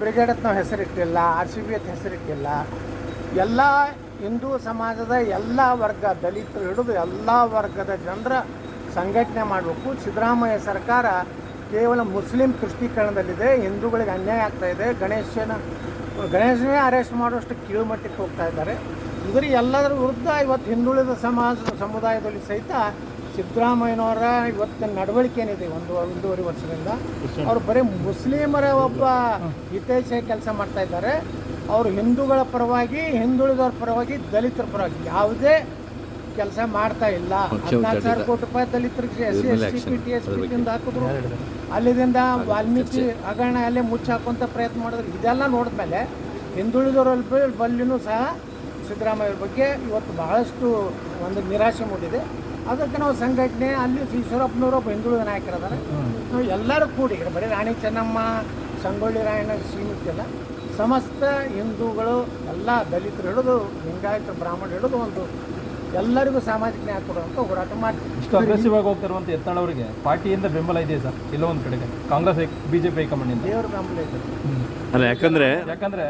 Brigade ಅಂತ ಹೆಸರಿಟ್ಟಿಲ್ಲ, R C B ಅಂತ ಹೆಸರಿಟ್ಟಿಲ್ಲ. ಎಲ್ಲ ಹಿಂದೂ ಸಮಾಜದ ಎಲ್ಲ ವರ್ಗ, ದಲಿತರು ಹಿಡಿದು ಎಲ್ಲ ವರ್ಗದ ಜನರ ಸಂಘಟನೆ ಮಾಡಬೇಕು. ಸಿದ್ದರಾಮಯ್ಯ ಸರ್ಕಾರ ಕೇವಲ ಮುಸ್ಲಿಂ ತುಷ್ಟೀಕರಣದಲ್ಲಿದೆ. ಹಿಂದೂಗಳಿಗೆ ಅನ್ಯಾಯ ಆಗ್ತಾ ಇದೆ. ಗಣೇಶನ, ಗಣೇಶನೇ ಅರೆಸ್ಟ್ ಮಾಡುವಷ್ಟು ಕೀಳುಮಟ್ಟಕ್ಕೆ ಹೋಗ್ತಾ ಇದ್ದಾರೆ. ಇದರ ಎಲ್ಲದರ ವಿರುದ್ಧ ಇವತ್ತು ಹಿಂದುಳಿದ ಸಮಾಜ, ಸಮುದಾಯದಲ್ಲಿ ಸಹಿತ ಸಿದ್ದರಾಮಯ್ಯನವರ ಇವತ್ತಿನ ನಡವಳಿಕೆ ಏನಿದೆ? ಒಂದು ಒಂದೂವರೆ ವರ್ಷದಿಂದ. ಅವರು ಬರೀ ಮುಸ್ಲಿಮರ ಒಬ್ಬ ಹಿತೈಷ ಕೆಲಸ ಮಾಡ್ತಾ ಇದ್ದಾರೆ. ಅವರು ಹಿಂದೂಗಳ ಪರವಾಗಿ ಹಿಂದುಳಿದವರ ಪರವಾಗಿ ದಲಿತರ ಪರವಾಗಿ ಯಾವುದೇ ಕೆಲಸ ಮಾಡ್ತಾ ಇಲ್ಲ. ಹದಿನಾಲ್ಕು ಸಾವಿರ ಕೋಟಿ ರೂಪಾಯಿ ದಲಿತರಿಗೆ S C S T P T S P ಟಿಯಿಂದ ಹಾಕಿದ್ರು. ಅಲ್ಲಿದಿಂದ ವಾಲ್ಮೀಕಿ ಹಗರಣ ಅಲ್ಲೇ ಮುಚ್ಚಿ ಹಾಕುವಂಥ ಪ್ರಯತ್ನ ಮಾಡಿದ್ರು. ಇದೆಲ್ಲ ನೋಡಿದ್ಮೇಲೆ ಹಿಂದುಳಿದವರ ಬಲ್ಲಿನೂ ಸಹ ಸಿದ್ದರಾಮಯ್ಯ ಬಗ್ಗೆ ಇವತ್ತು ಬಹಳಷ್ಟು ಒಂದು ನಿರಾಶೆ ಮೂಡಿದೆ. ಅದಕ್ಕೆ ನಾವು ಸಂಘಟನೆ ಅಲ್ಲಿ ಈಶ್ವರಪ್ಪನವರು ಬೆಂಗಳೂರು ನಾಯಕರದಾರೆ ನಾವು ಎಲ್ಲರೂ ಕೂಡಿ ಬರೀ ರಾಣಿ ಚೆನ್ನಮ್ಮ ಸಂಗೊಳ್ಳಿ ರಾಯಣ್ಣ ಸೀಮಿತ ಇಲ್ಲ. ಸಮಸ್ತ ಹಿಂದೂಗಳು ಎಲ್ಲ ದಲಿತರು ಹಿಡಿದು ಲಿಂಗಾಯತ ಬ್ರಾಹ್ಮಣ ಹಿಡಿದು ಒಂದು ಎಲ್ಲರಿಗೂ ಸಾಮಾಜಿಕ ನ್ಯಾಯ ಕೊಡುವಂಥ ಹೋರಾಟ ಮಾಡ್ತೀವಿ. ಇಷ್ಟು ಅಗ್ರೆಸಿವ್ ಆಗಿ ಹೋಗ್ತಿರುವಂತ ಅವರಿಗೆ ಪಾರ್ಟಿಯಿಂದ ಬೆಂಬಲ ಇದೆ ಸರ್ ಎಲ್ಲೋ ಒಂದ್ ಕಡೆಗೆ. ಕಾಂಗ್ರೆಸ್ ಬಿಜೆಪಿ ಹೈಕಮಾಂಡ್ ದೇವ್ರ ಬೆಂಬಲ ಇದೆ. ಅಲ್ಲ ಯಾಕಂದ್ರೆ ಯಾಕಂದ್ರೆ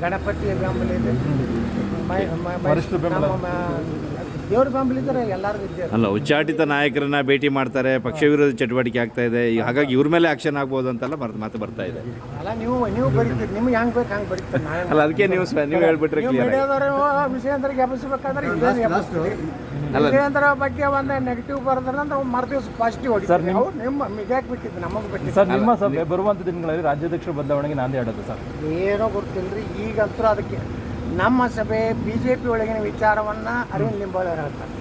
ಗಣಪತಿಯ ಬೆಂಬಲ ಇದೆ. ಮೈ- ಬೆಂಬಲ. ದೇವ್ರ ಬೆಂಬಲ ಇದ್ದಾರೆ ಎಲ್ಲರಿಗೂ ಇದ್ದಾರೆ ಅಲ್ಲ ಉಚ್ಚಾಟಿತ ನಾಯಕರನ್ನ ಭೇಟಿ ಮಾಡ್ತಾರೆ ಪಕ್ಷ ವಿರೋಧ ಚಟುವಟಿಕೆ ಆಗ್ತಾ ಇದೆ. ಈಗ ಹಾಗಾಗಿ ಇವ್ರ ಮೇಲೆ ಆಕ್ಷನ್ ಆಗ್ಬೋದು ಅಂತೆಲ್ಲ ಬರ್ತ ಮಾತು ಬರ್ತಾ ಇದೆ. ಅಲ್ಲ ನೀವು ನೀವು ಬರೀತೀರಿ. ನಿಮ್ಗೆ ಹೆಂಗ್ ಬೇಕು ಹಂಗೆ ಬರೀತೀರಿ? ಅಲ್ಲ ಅದಕ್ಕೆ ನೀವು ಸ್ವ- ನೀವು ಹೇಳ್ಬಿಟ್ರೆ ನೀವು ಕ್ಲಿಯರ್ ಮೀಡಿಯಾದವರು ವಿಷಯಾಂತರ ಎಬ್ಬಿಸ್ಬೇಕಾದ್ರೆ ಇದೇ ಎಬ್ಬಿಸ್ತೀರಿ? ವಿಷಯಾಂತರ ಬಗ್ಗೆ ಒಂದು ನೆಗೆಟಿವ್ ಬರೋದ್ರ ಅಂದ್ರೆ ಮರ್ತೀವಿ ಪಾಸಿಟಿವ್ ಸರ್ ನೀವು ನಿಮ್ಮ ಮಿಗ್ಯಾಕ್ ಬಿಟ್ಟಿದ್ದು? ನಮಗೆ ಬಿಟ್ಟಿದ್ದು. ಸರ್ ನಿಮ್ಮ ಸಭೆ ಬರುವಂತ ದಿನಗಳಲ್ಲಿ ರಾಜ್ಯಾಧ್ಯಕ್ಷರ ಬದಲಾವಣೆಗೆ ನಾಂದಿ ಆಡೋದು ಸರ್. ಏನೋ ಗೊತ್ತಿಲ್ಲರಿ ಈಗಂತೂ ಅದಕ್ಕೆ ನಮ್ಮ ಸಭೆ ಬಿ ಜೆ ಪಿ ಒಳಗಿನ ವಿಚಾರವನ್ನು ಅರವಿಂದ್ ಲಿಂಬಾವಳಿ ಹೇಳ್ತಾರೆ.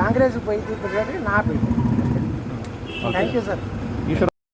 ಕಾಂಗ್ರೆಸ್ ಬೈದಿದ್ದು ಹೇಳ್ರಿ ನಾ ಬೈದಿದ್ದು. Thank you sir